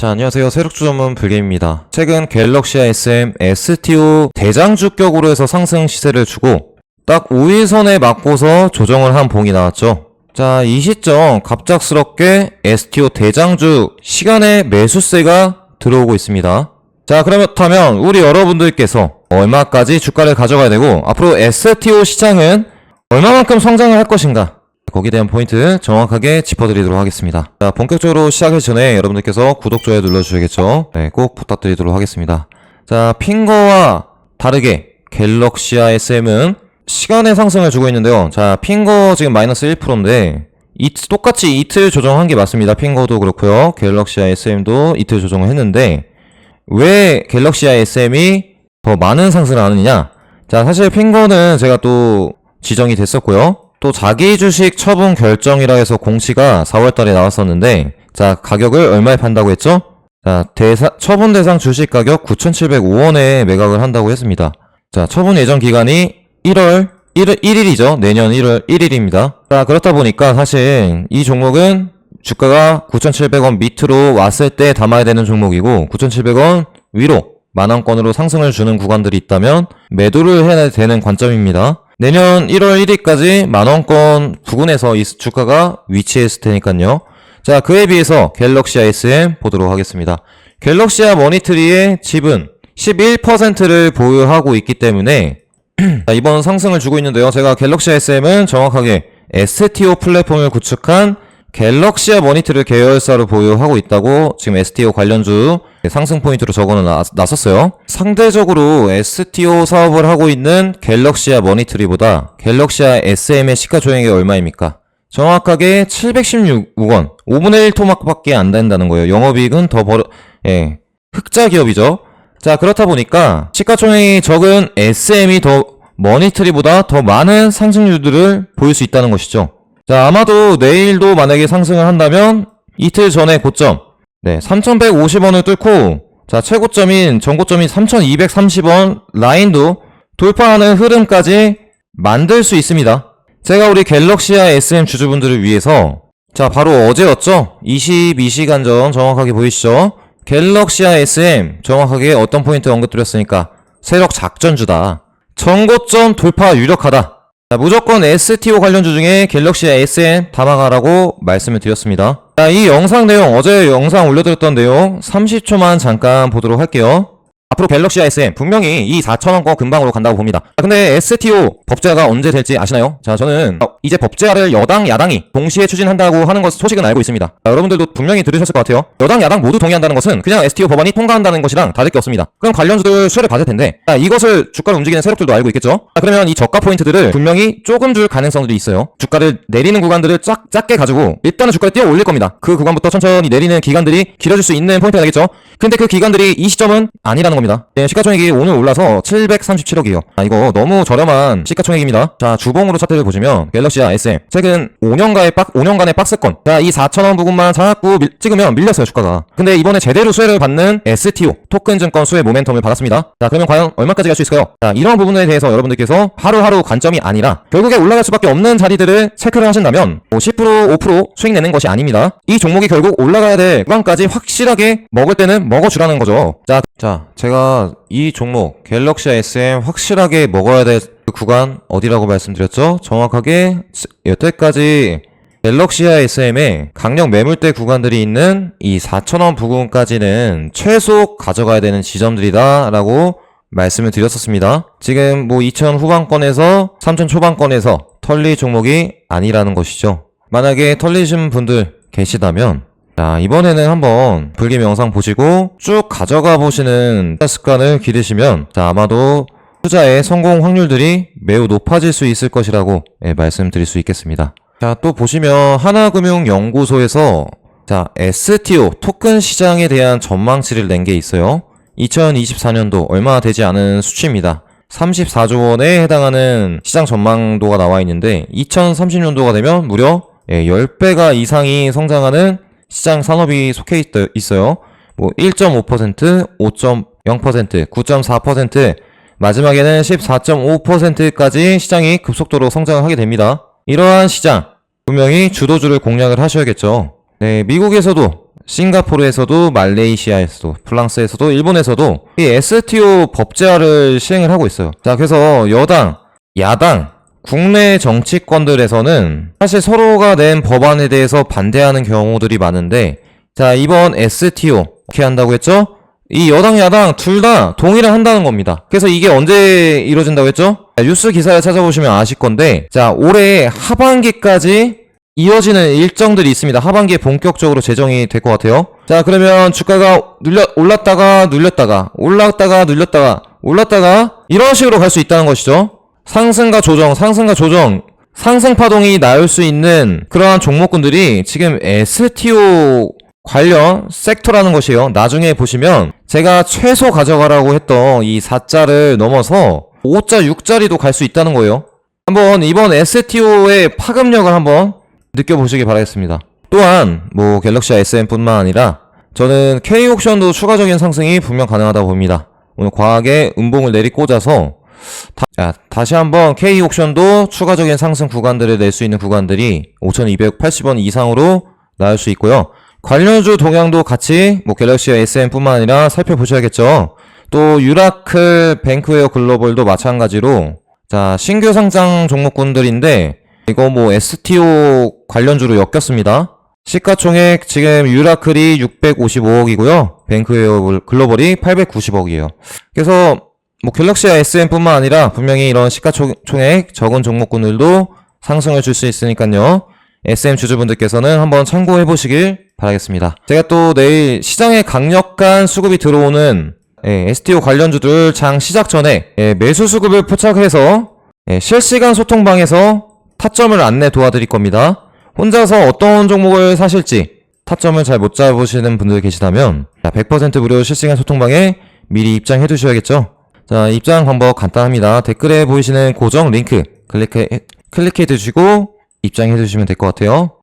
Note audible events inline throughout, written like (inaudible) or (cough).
자, 안녕하세요. 세력주 전문 불개입니다. 최근 갤럭시아 SM STO 대장주격으로 해서 상승 시세를 주고 딱 5일선에 맞고서 조정을 한 봉이 나왔죠. 자, 이 시점 갑작스럽게 STO 대장주 시간의 매수세가 들어오고 있습니다. 자, 그렇다면 우리 여러분들께서 얼마까지 주가를 가져가야 되고 앞으로 STO 시장은 얼마만큼 성장을 할 것인가? 거기에 대한 포인트 정확하게 짚어드리도록 하겠습니다. 자, 본격적으로 시작하기 전에 여러분들께서 구독, 좋아요 눌러주셔야겠죠? 네, 꼭 부탁드리도록 하겠습니다. 자, 핑거와 다르게 갤럭시아 SM은 시간의 상승을 주고 있는데요. 자, 핑거 지금 마이너스 1%인데 이, 똑같이 이틀 조정한 게 맞습니다. 핑거도 그렇고요. 갤럭시아 SM도 이틀 조정을 했는데 왜 갤럭시아 SM이 더 많은 상승을 하느냐? 자, 사실 핑거는 제가 또 지정이 됐었고요. 또 자기 주식 처분 결정이라 해서 공시가 4월 달에 나왔었는데 자, 가격을 얼마에 판다고 했죠? 자, 대사, 처분 대상 주식 가격 9,705원에 매각을 한다고 했습니다. 자, 처분 예정 기간이 1월 1일, 1일이죠. 내년 1월 1일입니다. 자, 그렇다 보니까 사실 이 종목은 주가가 9,700원 밑으로 왔을 때 담아야 되는 종목이고 9,700원 위로 만원권으로 상승을 주는 구간들이 있다면 매도를 해야 되는 관점입니다. 내년 1월 1일까지 만원권 부근에서 이 주가가 위치했을 테니까요. 자, 그에 비해서 갤럭시아 SM 보도록 하겠습니다. 갤럭시아 머니트리의 지분 11%를 보유하고 있기 때문에 (clears throat) 자, 이번 상승을 주고 있는데요. 제가 갤럭시아 SM은 정확하게 STO 플랫폼을 구축한 갤럭시아 머니터를 계열사로 보유하고 있다고 지금 STO 관련주 상승 포인트로 적어는 나- 놨었어요. 상대적으로 STO 사업을 하고 있는 갤럭시아 머니터리보다 갤럭시아 SM의 시가총액이 얼마입니까? 정확하게 716원, 5분의 1 토막밖에 안 된다는 거예요. 영업이익은 더 벌어, 예, 흑자 기업이죠. 자, 그렇다 보니까 시가총액이 적은 SM이 더 머니터리보다 더 많은 상승률들을 보일 수 있다는 것이죠. 자, 아마도 내일도 만약에 상승을 한다면 이틀 전에 고점, 네, 3,150원을 뚫고, 자, 최고점인, 전고점인 3,230원 라인도 돌파하는 흐름까지 만들 수 있습니다. 제가 우리 갤럭시아 SM 주주분들을 위해서, 자, 바로 어제였죠? 22시간 전 정확하게 보이시죠? 갤럭시아 SM 정확하게 어떤 포인트 언급드렸으니까 세력 작전주다. 전고점 돌파 유력하다. 자, 무조건 STO 관련주 중에 갤럭시아 SM 담아가라고 말씀을 드렸습니다. 자, 이 영상 내용, 어제 영상 올려드렸던 내용 30초만 잠깐 보도록 할게요. 앞으로 갤럭시아 SM 분명히 이 4천원권 근방으로 간다고 봅니다. 자, 근데 STO 법제화가 언제 될지 아시나요? 자, 저는 어, 이제 법제화를 여당, 야당이 동시에 추진한다고 하는 것 소식은 알고 있습니다. 자, 여러분들도 분명히 들으셨을 것 같아요. 여당, 야당 모두 동의한다는 것은 그냥 STO 법안이 통과한다는 것이랑 다를 게 없습니다. 그럼 관련주들 수혜를 받을 텐데 자, 이것을 주가를 움직이는 세력들도 알고 있겠죠? 자, 그러면 이 저가 포인트들을 분명히 조금 줄 가능성들이 있어요. 주가를 내리는 구간들을 쫙 작게 가지고 일단은 주가를 뛰어 올릴 겁니다. 그 구간부터 천천히 내리는 기간들이 길어질 수 있는 포인트가 되겠죠? 근데 그 기간들이 이 시점은 아니라는 겁니다. 네, 시가총액이 오늘 올라서 737억이에요. 아, 이거 너무 저렴한 시가총액입니다. 자, 주봉으로 차트를 보시면 갤럭시아 SM 최근 5년간의 박 5년간의 박스권. 자, 이 4천원 부분만 자꾸 밀- 찍으면 밀렸어요, 주가가. 근데 이번에 제대로 수혜를 받는 STO 토큰 증권 수혜 모멘텀을 받았습니다. 자, 그러면 과연 얼마까지 갈 수 있을까요? 자, 이런 부분에 대해서 여러분들께서 하루하루 관점이 아니라 결국에 올라갈 수밖에 없는 자리들을 체크를 하신다면 뭐 10% 5% 수익 내는 것이 아닙니다. 이 종목이 결국 올라가야 될 구간까지 확실하게 먹을 때는 먹어주라는 거죠. 자, 자, 제가 이 종목 갤럭시아 SM 확실하게 먹어야 될그 구간 어디라고 말씀드렸죠? 정확하게 여태까지 갤럭시아 SM의 강력 매물대 구간들이 있는 이 4,000원 부근까지는 최소 가져가야 되는 지점들이다 라고 말씀을 드렸었습니다. 지금 뭐 2,000 후반권에서 3,000 초반권에서 털리 종목이 아니라는 것이죠. 만약에 털리신 분들 계시다면 자, 이번에는 한번 불김 영상 보시고 쭉 가져가 보시는 습관을 기르시면 자, 아마도 투자의 성공 확률들이 매우 높아질 수 있을 것이라고 예, 말씀드릴 수 있겠습니다. 자, 또 보시면 하나금융연구소에서 자, STO 토큰 시장에 대한 전망치를 낸 게 있어요. 2024년도 얼마 되지 않은 수치입니다. 34조 원에 해당하는 시장 전망도가 나와 있는데 2030년도가 되면 무려 예, 10배가 이상이 성장하는 시장 산업이 속해 있, 있어요. 뭐 1.5%, 5.0%, 9.4%, 마지막에는 14.5%까지 시장이 급속도로 성장을 하게 됩니다. 이러한 시장, 분명히 주도주를 공략을 하셔야겠죠. 네, 미국에서도 싱가포르에서도 말레이시아에서도 프랑스에서도 일본에서도 이 STO 법제화를 시행을 하고 있어요. 자, 그래서 여당, 야당, 국내 정치권들에서는 사실 서로가 낸 법안에 대해서 반대하는 경우들이 많은데 자, 이번 STO 어떻게 한다고 했죠? 이 여당, 야당 둘 다 동의를 한다는 겁니다. 그래서 이게 언제 이루어진다고 했죠? 자, 뉴스 기사를 찾아보시면 아실 건데 자, 올해 하반기까지 이어지는 일정들이 있습니다. 하반기에 본격적으로 제정이 될 것 같아요. 자, 그러면 주가가 눌려, 올랐다가 눌렸다가, 올랐다가 눌렸다가, 올랐다가, 이런 식으로 갈 수 있다는 것이죠. 상승과 조정, 상승과 조정, 상승 파동이 나올 수 있는 그러한 종목군들이 지금 STO 관련 섹터라는 것이에요. 나중에 보시면 제가 최소 가져가라고 했던 이 4자를 넘어서 5자, 6자리도 갈 수 있다는 거예요. 한번 이번 STO의 파급력을 한번 느껴보시기 바라겠습니다. 또한 뭐 갤럭시 SM뿐만 아니라 저는 K옥션도 추가적인 상승이 분명 가능하다고 봅니다. 오늘 과하게 음봉을 내리꽂아서 다, 자, 다시 한번 K옥션도 추가적인 상승 구간들을 낼 수 있는 구간들이 5,280원 이상으로 나올 수 있고요. 관련주 동향도 같이 뭐 갤럭시 SM뿐만 아니라 살펴보셔야겠죠. 또 유라클 뱅크웨어 글로벌도 마찬가지로 자 신규 상장 종목군들인데 이거 뭐 STO 관련주로 엮였습니다. 시가총액 지금 유라클이 655억이고요. 뱅크웨어 글로벌이 890억이에요. 그래서 뭐 갤럭시와 SM뿐만 아니라 분명히 이런 시가총액 적은 종목군들도 상승을 줄 수 있으니까요. SM 주주분들께서는 한번 참고해 보시길 바라겠습니다. 제가 또 내일 시장에 강력한 수급이 들어오는 예, STO 관련주들 장 시작 전에 예, 매수 수급을 포착해서 예, 실시간 소통방에서 타점을 안내 도와드릴 겁니다. 혼자서 어떤 종목을 사실지 타점을 잘 못 잡으시는 분들 계시다면 100% 무료 실시간 소통방에 미리 입장해 두셔야겠죠. 자, 입장 방법 간단합니다. 댓글에 보이시는 고정 링크 클릭해, 클릭해 두시고 입장해 주시면 될 것 같아요.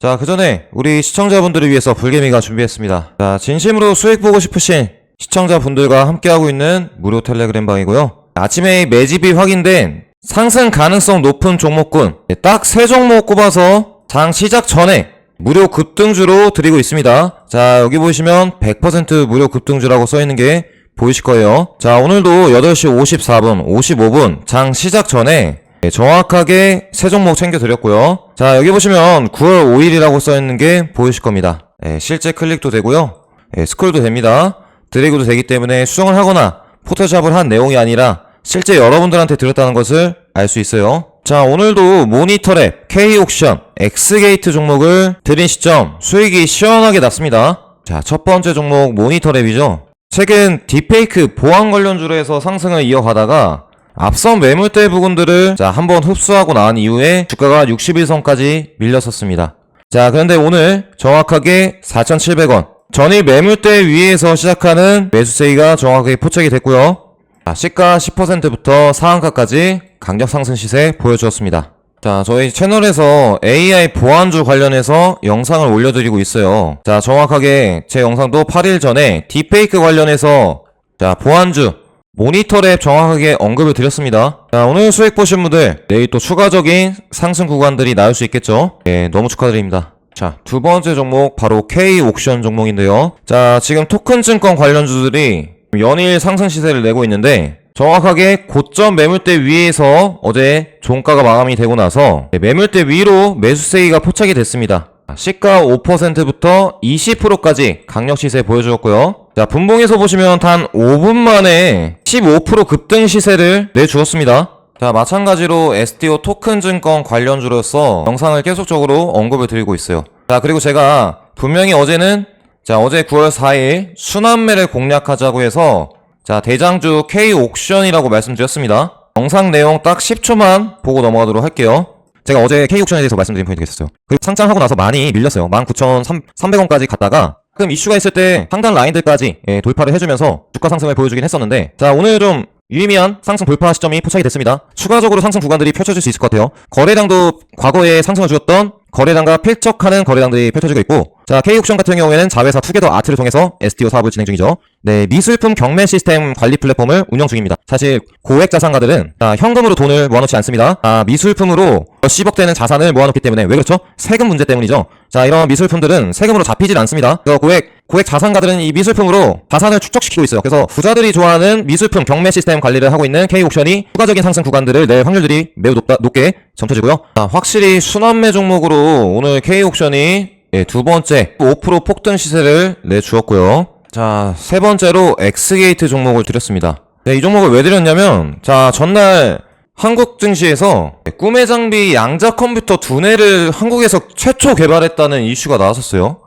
자, 그 전에 우리 시청자분들을 위해서 불개미가 준비했습니다. 자, 진심으로 수익 보고 싶으신 시청자분들과 함께하고 있는 무료 텔레그램 방이고요. 아침에 매집이 확인된 상승 가능성 높은 종목군 딱 세 종목 꼽아서 장 시작 전에 무료 급등주로 드리고 있습니다. 자, 여기 보시면 100% 무료 급등주라고 써 있는 게 보이실 거예요. 자, 오늘도 8시 54분, 55분 장 시작 전에 네, 정확하게 세 종목 챙겨드렸고요. 자, 여기 보시면 9월 5일이라고 써 있는 게 보이실 겁니다. 네, 실제 클릭도 되고요. 네, 스크롤도 됩니다. 드래그도 되기 때문에 수정을 하거나 포토샵을 한 내용이 아니라 실제 여러분들한테 들었다는 것을 알 수 있어요. 자, 오늘도 모니터랩, K옥션, X게이트 종목을 드린 시점 수익이 시원하게 났습니다. 자, 첫 번째 종목 모니터랩이죠. 최근 딥페이크 보안 관련주로 해서 상승을 이어가다가 앞선 매물대 부분들을 자, 한번 흡수하고 나온 이후에 주가가 61선까지 밀렸었습니다. 자, 그런데 오늘 정확하게 4,700원. 전일 매물대 위에서 시작하는 매수세기가 정확하게 포착이 됐고요. 자, 시가 10%부터 상한가까지 강력 상승 시세 보여주었습니다. 자, 저희 채널에서 AI 보안주 관련해서 영상을 올려드리고 있어요. 자, 정확하게 제 영상도 8일 전에 딥페이크 관련해서 자, 보안주 모니터랩 정확하게 언급을 드렸습니다. 자, 오늘 수익 보신 분들 내일 또 추가적인 상승 구간들이 나올 수 있겠죠? 예, 너무 축하드립니다. 자, 두 번째 종목 바로 K 옥션 종목인데요. 자, 지금 토큰 증권 관련주들이 연일 상승 시세를 내고 있는데 정확하게 고점 매물대 위에서 어제 종가가 마감이 되고 나서 매물대 위로 매수세기가 포착이 됐습니다. 시가 5%부터 20%까지 강력 시세 보여주었고요. 자, 분봉에서 보시면 단 5분 만에 15% 급등 시세를 내주었습니다. 자, 마찬가지로 STO 토큰 증권 관련주로서 영상을 계속적으로 언급을 드리고 있어요. 자, 그리고 제가 분명히 어제는 자, 어제 9월 4일 순환매를 공략하자고 해서 자, 대장주 K 옥션이라고 말씀드렸습니다. 영상 내용 딱 10초만 보고 넘어가도록 할게요. 제가 어제 K 옥션에 대해서 말씀드린 포인트가 있었어요. 그리고 상장하고 나서 많이 밀렸어요. 19,300원까지 갔다가 그럼 이슈가 있을 때 상단 라인들까지 예, 돌파를 해주면서 주가 상승을 보여주긴 했었는데 자 오늘 좀 유의미한 상승 돌파 시점이 포착이 됐습니다. 추가적으로 상승 구간들이 펼쳐질 수 있을 것 같아요. 거래량도 과거에 상승을 주었던 거래량과 필적하는 거래량들이 펼쳐지고 있고 자 K옥션 같은 경우에는 자회사 투게더 아트를 통해서 STO 사업을 진행 중이죠. 네 미술품 경매 시스템 관리 플랫폼을 운영 중입니다. 사실 고액 자산가들은 아, 현금으로 돈을 모아놓지 않습니다. 아, 미술품으로 몇십억 되는 자산을 모아놓기 때문에 왜 그렇죠? 세금 문제 때문이죠. 자, 이런 미술품들은 세금으로 잡히질 않습니다. 그래서 고액, 고액 자산가들은 이 미술품으로 자산을 축적시키고 있어요. 그래서 부자들이 좋아하는 미술품 경매 시스템 관리를 하고 있는 K옥션이 추가적인 상승 구간들을 낼 확률들이 매우 높다, 높게 점쳐지고요. 자, 확실히 순환매 종목으로 오늘 K옥션이 예, 두 번째 5% 폭등 시세를 내주었고요. 자, 세 번째로 엑스게이트 종목을 드렸습니다. 네, 이 종목을 왜 드렸냐면, 자, 전날 한국 증시에서 꿈의 장비 양자 컴퓨터 두뇌를 한국에서 최초 개발했다는 이슈가 나왔었어요.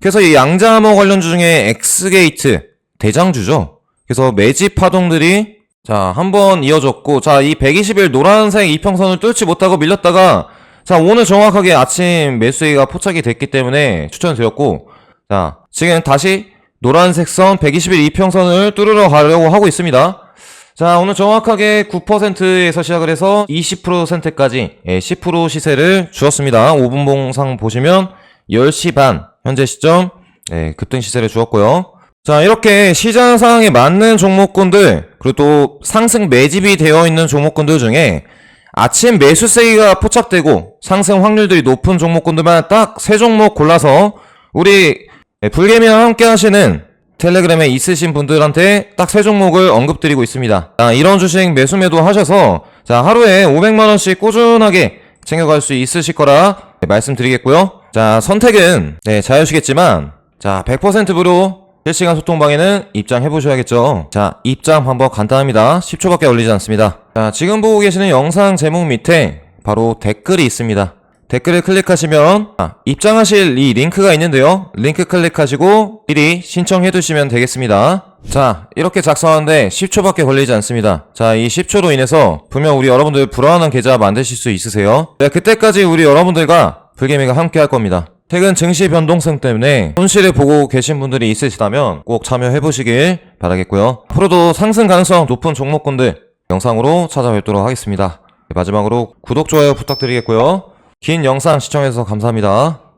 그래서 이 양자 암호 관련주 중에 엑스게이트 대장주죠. 그래서 매집 파동들이 자, 한 번 이어졌고, 자, 이 120일 노란색 이평선을 뚫지 못하고 밀렸다가, 자, 오늘 정확하게 아침 매수가 포착이 됐기 때문에 추천드렸고, 자, 지금 다시 노란색 선 120일 이평선을 뚫으러 가려고 하고 있습니다. 자, 오늘 정확하게 9%에서 시작을 해서 20%까지 예, 10% 시세를 주었습니다. 5분 봉상 보시면 10시 반 현재 시점 예, 급등 시세를 주었고요. 자, 이렇게 시장 상황에 맞는 종목군들 그리고 또 상승 매집이 되어 있는 종목군들 중에 아침 매수 세기가 포착되고 상승 확률들이 높은 종목군들만 딱 세 종목 골라서 우리 예, 불개미와 함께 하시는 텔레그램에 있으신 분들한테 딱 세 종목을 언급드리고 있습니다. 자, 이런 주식 매수 매도 하셔서 자, 하루에 500만원씩 꾸준하게 챙겨갈 수 있으실 거라 네, 말씀드리겠고요. 자, 선택은 네, 자유시겠지만 자, 100% 무료 실시간 소통 방에는 입장해 보셔야겠죠. 자, 입장 방법 간단합니다. 10초밖에 걸리지 않습니다. 자, 지금 보고 계시는 영상 제목 밑에 바로 댓글이 있습니다. 댓글을 클릭하시면 아, 입장하실 이 링크가 있는데요. 링크 클릭하시고 미리 신청해 두시면 되겠습니다. 자, 이렇게 작성하는데 10초밖에 걸리지 않습니다. 자, 이 10초로 인해서 분명 우리 여러분들 불안한 계좌 만드실 수 있으세요. 네, 그때까지 우리 여러분들과 불개미가 함께 할 겁니다. 최근 증시 변동성 때문에 손실을 보고 계신 분들이 있으시다면 꼭 참여해 보시길 바라겠고요. 앞으로도 상승 가능성 높은 종목군들 영상으로 찾아뵙도록 하겠습니다. 네, 마지막으로 구독, 좋아요 부탁드리겠고요. 긴 영상 시청해주셔서 감사합니다.